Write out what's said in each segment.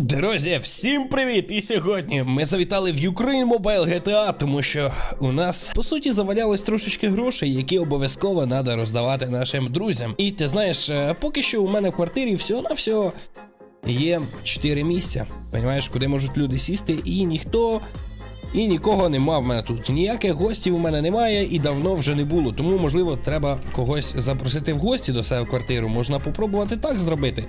Друзі, всім привіт! І сьогодні ми завітали в Ukraine Mobile GTA, тому що у нас по суті завалялось трошечки грошей, які обов'язково треба роздавати нашим друзям. І ти знаєш, е, поки що у мене в квартирі всього на всього є 4 місця. Понімаєш, куди можуть люди сісти, і ніхто. І нікого нема в мене тут. Ніяких гостів у мене немає і давно вже не було. Тому, можливо, треба когось запросити в гості до себе в квартиру. Можна попробувати так зробити.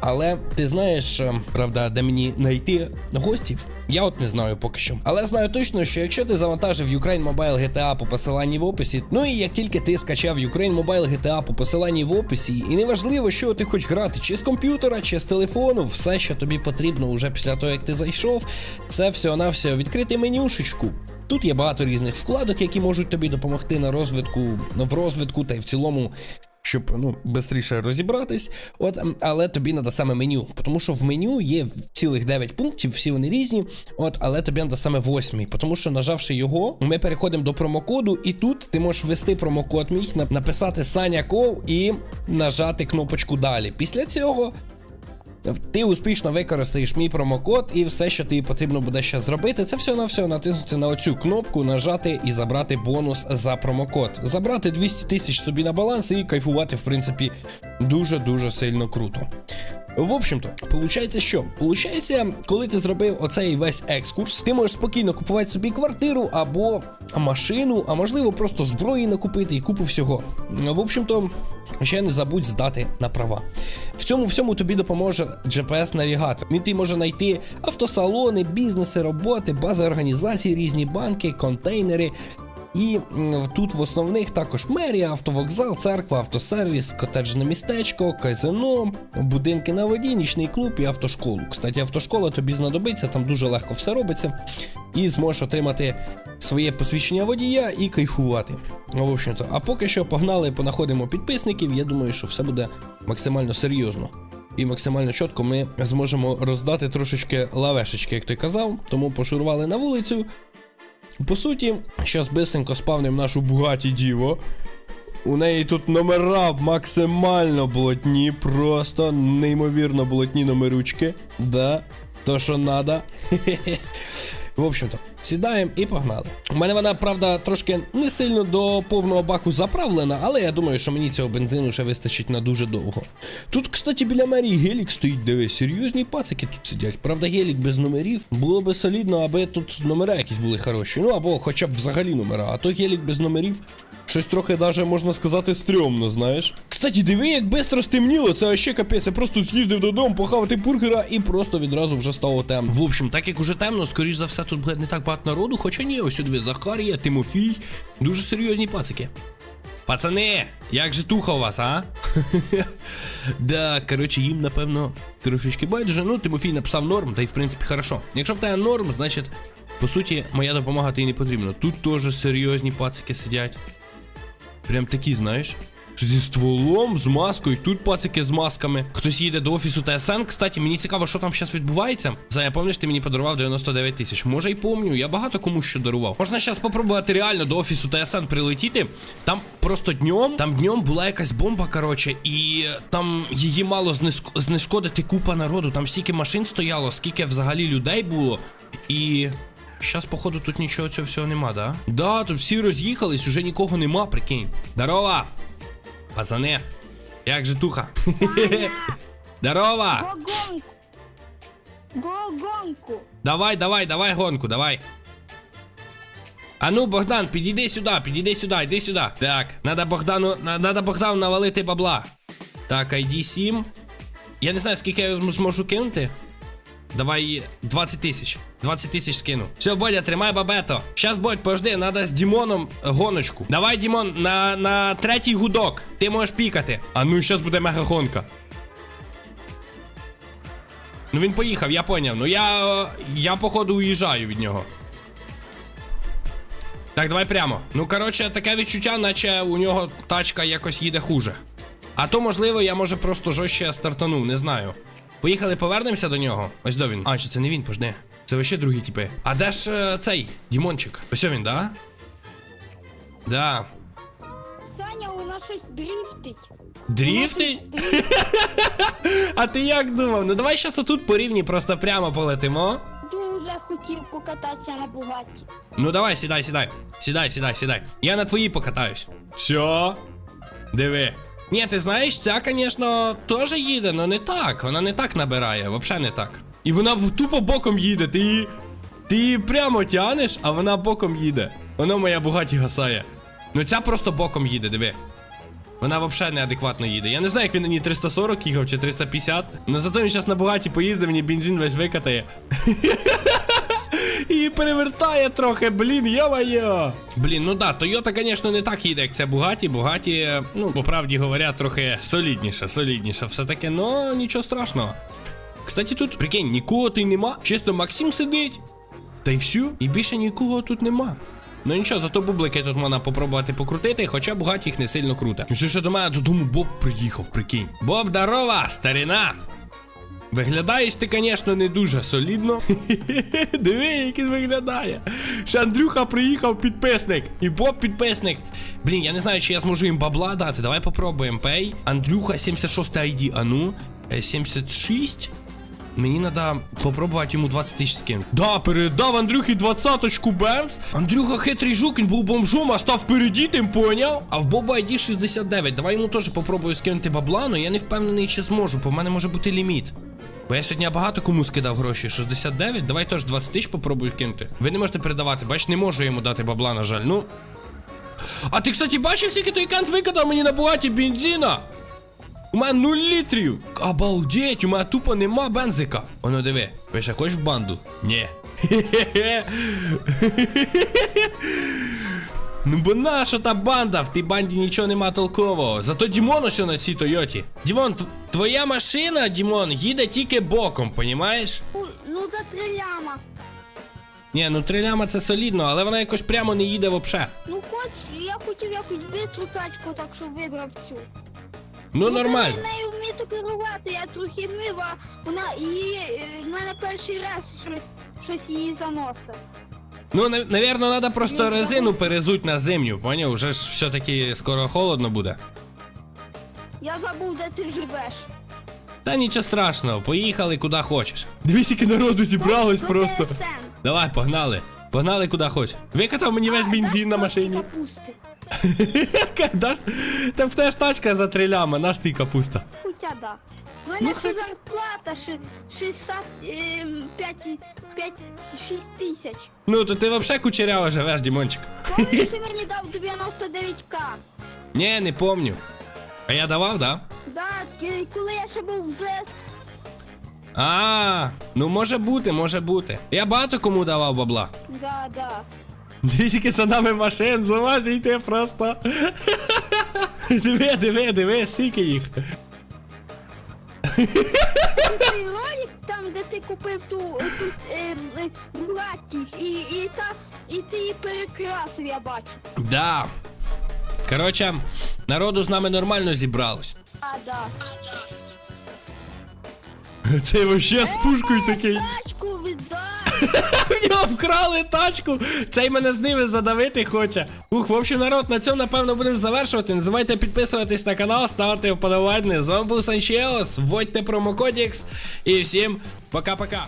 Але ти знаєш, е, правда, де мені знайти гостів? Я от не знаю поки що. Але знаю точно, що якщо ти завантажив Ukraine Mobile GTA по посиланні в описі, ну і як тільки ти скачав Ukraine Mobile GTA по посиланні в описі, і неважливо, що ти хочеш грати, чи з комп'ютера, чи з телефону, все, що тобі потрібно уже після того, як ти зайшов, це всього-навсього відкрити менюшечку. Тут є багато різних вкладок, які можуть тобі допомогти на розвитку, в розвитку та й в цілому щоб ну швидше розібратись. От, ем, але тобі треба саме меню, тому що в меню є цілих 9 пунктів, всі вони різні. От, але тобі треба саме восьмий, тому що нажавши його, ми переходимо до промокоду, і тут ти можеш ввести промокод мій, написати Саня Ков і нажати кнопочку далі. Після цього. Ти успішно використаєш мій промокод, і все, що тобі потрібно буде ще зробити, це все на все натиснути на оцю кнопку, нажати і забрати бонус за промокод. Забрати 200 тисяч собі на баланс і кайфувати, в принципі, дуже-дуже сильно круто. В общем-то, получається що? Получається, коли ти зробив оцей весь екскурс, ти можеш спокійно купувати собі квартиру або машину, а можливо просто зброї накупити і купу всього. В общем-то, ще не забудь здати на права. В цьому всьому тобі допоможе GPS-навігатор. Він ти може знайти автосалони, бізнеси, роботи, бази організацій, різні банки, контейнери. І тут в основних також мерія, автовокзал, церква, автосервіс, котеджне містечко, казино, будинки на воді, нічний клуб і автошколу. Кстати, автошкола тобі знадобиться, там дуже легко все робиться. І зможеш отримати своє посвідчення водія і кайфувати. В общем-то, а поки що погнали, понаходимо підписників. Я думаю, що все буде максимально серйозно. І максимально чітко ми зможемо роздати трошечки лавешечки, як ти казав. Тому пошурували на вулицю. По суті, зараз бистренько спавним нашу Бугаті Діво. У неї тут номера максимально блотні, просто неймовірно блотні номеручки. Да, то що надо. В общем-то, сідаємо і погнали. У мене вона, правда, трошки не сильно до повного баку заправлена, але я думаю, що мені цього бензину ще вистачить на дуже довго. Тут, кстати, біля мерії гелік стоїть, диви, серйозні пацики тут сидять. Правда, гелік без номерів. Було би солідно, аби тут номера якісь були хороші. Ну або хоча б взагалі номера. А то гелік без номерів. Щось трохи даже можна сказати стрьомно, знаєш. Кстати, диви, як бистро стемніло, це ще капець. Я просто з'їздив додому, похавати бургера і просто відразу вже стало темно. В общем, так як уже темно, скоріш за все, тут буде не так багато народу, хоча ні, ось дві Захарія, Тимофій. Дуже серйозні пацики. Пацани, як же туха у вас, а? да, коротше, їм, напевно, трошечки байдуже. Ну, Тимофій написав норм, та й в принципі хорошо. Якщо в тебе норм, значить, по суті, моя допомога тобі не потрібна. Тут теж серйозні пацики сидять. Прям такі, знаєш. Зі стволом, з маскою, тут пацики з масками. Хтось їде до офісу ТСН. Кстати, мені цікаво, що там зараз відбувається. Зая, пам'ятаєш, ти мені подарував 99 тисяч. Може й помню, я багато комусь що дарував. Можна зараз спробувати реально до офісу ТСН прилетіти. Там просто днем, там днем була якась бомба, коротше, і там її мало знешкодити купа народу. Там стільки машин стояло, скільки взагалі людей було. І. Щас, походу, тут нічого цього всього нема, да? Да, тут всі роз'їхались, уже нікого нема, прикинь. Здорово! Пацани, як же туха? Здорово! Го гонку. Давай, давай, давай гонку, давай. А ну, Богдан, підійди сюди, підійди сюди, йди сюди. Так, надо Богдану, надо Богдану навалити бабла. Так, ID 7. Я не знаю, скільки я зможу кинути. Давай 20 тисяч. 20 тисяч скину. Все, Бодя, тримай бабето. Щас, Бодь, подожди, надо з Дімоном гоночку. Давай, Дімон, на, на третій гудок. Ти можеш пікати. А ну, щас буде мега гонка. Ну він поїхав, я поняв. Ну я. е, Я походу уїжджаю від нього. Так, давай прямо. Ну, коротше, таке відчуття, наче у нього тачка якось їде хуже. А то, можливо, я може просто жорстче стартанув, не знаю. Поїхали, повернемося до нього. Ось до він. А, чи це не він, пожди. Це вообще другі типи. А де ж е, цей Дімончик? Ось він, да? Да. Саня, у нас щось дріфтить. Дріфти? А ти як думав? Ну давай щас отут по рівні просто прямо полетимо. Дуже хотів покататися на Бугаті. Ну давай, сідай, сідай. Сідай, сідай, сідай. Я на твоїй покатаюсь. Все. Диви. Ні, ти знаєш, ця, звісно, теж їде, але не так. Вона не так набирає, взагалі не так. І вона тупо боком їде. Ти її. Ти її прямо тянеш, а вона боком їде. Воно моя бугаті гасає. Ну ця просто боком їде, диви. Вона взагалі неадекватно їде. Я не знаю, як він на ній 340 їхав чи 350. Ну зато він зараз на бугаті поїздив, мені бензин весь викатає. І перевертає трохи, блін, йо-моє. Блін, ну да, Тойота, звісно, не так їде, як ця Бугаті. Бугаті, ну, по правді говоря, трохи солідніше, солідніше. Все таки, ну нічого страшного. Кстати, тут, прикинь, нікого тут нема. Чисто Максим сидить. Та й все, і більше нікого тут нема. Ну нічого, зато бублики тут можна попробувати покрутити, хоча Бугаті їх не сильно круте. Ну що ще до мене додому Боб приїхав, прикинь. Боб, дарова, старина! Виглядаєш ти, звісно, не дуже солідно. Диви, як він виглядає. Ще Андрюха приїхав підписник. І Боб підписник. Блін, я не знаю, чи я зможу їм бабла дати. Давай попробуємо. Пей. Андрюха 76 ID. А ну, е, 76. Мені треба попробувати йому 20 тисяч скинути. Да, передав Андрюхі 20-очку Бенц. Андрюха хитрий жук, він був бомжом, а став впереді, тим поняв. А в Боба ID 69. Давай йому теж попробую скинути бабла, але я не впевнений, чи зможу, бо в мене може бути ліміт. Бо я сьогодні багато кому скидав гроші. 69, давай теж 20 тисяч попробую кинути. Ви не можете передавати, бач, не можу йому дати бабла, на жаль. Ну. А ти, кстати, бачив, скільки той кант викидав мені на бугаті бензина? У мене 0 літрів. Обалдеть, у мене тупо нема бензика. Оно диви, ви ще хочеш в банду? Ні. Ну бо наша та банда, в тій банді нічого нема толкового. Зато Дімон ось на цій Тойоті. Дімон, твоя машина, Дімон, їде тільки боком, понімаєш? Ну, ну за три ляма. Ні, ну три ляма це солідно, але вона якось прямо не їде вообще. Ну хоч, я хотів якусь бистру тачку, так що вибрав цю. Ну нормально. Я нею вмію керувати, я трохи мив, а вона її, в мене перший раз щось, щось її заносить. Ну, нав- навірно, треба просто резину перезуть на зимню, поняв? Уже ж все-таки скоро холодно буде. Я забув, де ти живеш. Та нічого страшного, поїхали куди хочеш. Дивись, скільки народу зібралось просто. Давай, погнали. Погнали куди хочеш. Викатав мені весь бензин на машині. Капусти. Даш, Та в теж тачка за три ляма, наш ти капуста. Хоча да. У Ну, мене ще хоч- зарплата ши- 60, ем, 5, 5, 6 тисяч. Ну, то ти вообще кучеряво живеш, Дімончик. Я сьогодні дав 99к. Ні, не помню. А я давав, да? Да, коли я ще був в ЗС, А, ну може бути, може бути. Я багато кому давав бабла. да, да. Дивіться за нами машин, залазійте просто. Диви, диви, диви, скільки їх. Той ролик, там, де ти купив ту, ту е, Бугатті, і, і, та, і ти її перекрасив, я бачу. Да. Коротше, народу з нами нормально зібралось. А, да. Це вообще з пушкою такий. Тачку віддай. В нього вкрали тачку. Цей мене з ними задавити хоче. Ух, в общем, народ, на цьому напевно будемо завершувати. Не забувайте підписуватись на канал, ставити вподобайки. З вами був Санчеос. Вводьте промокодікс. І всім пока-пока.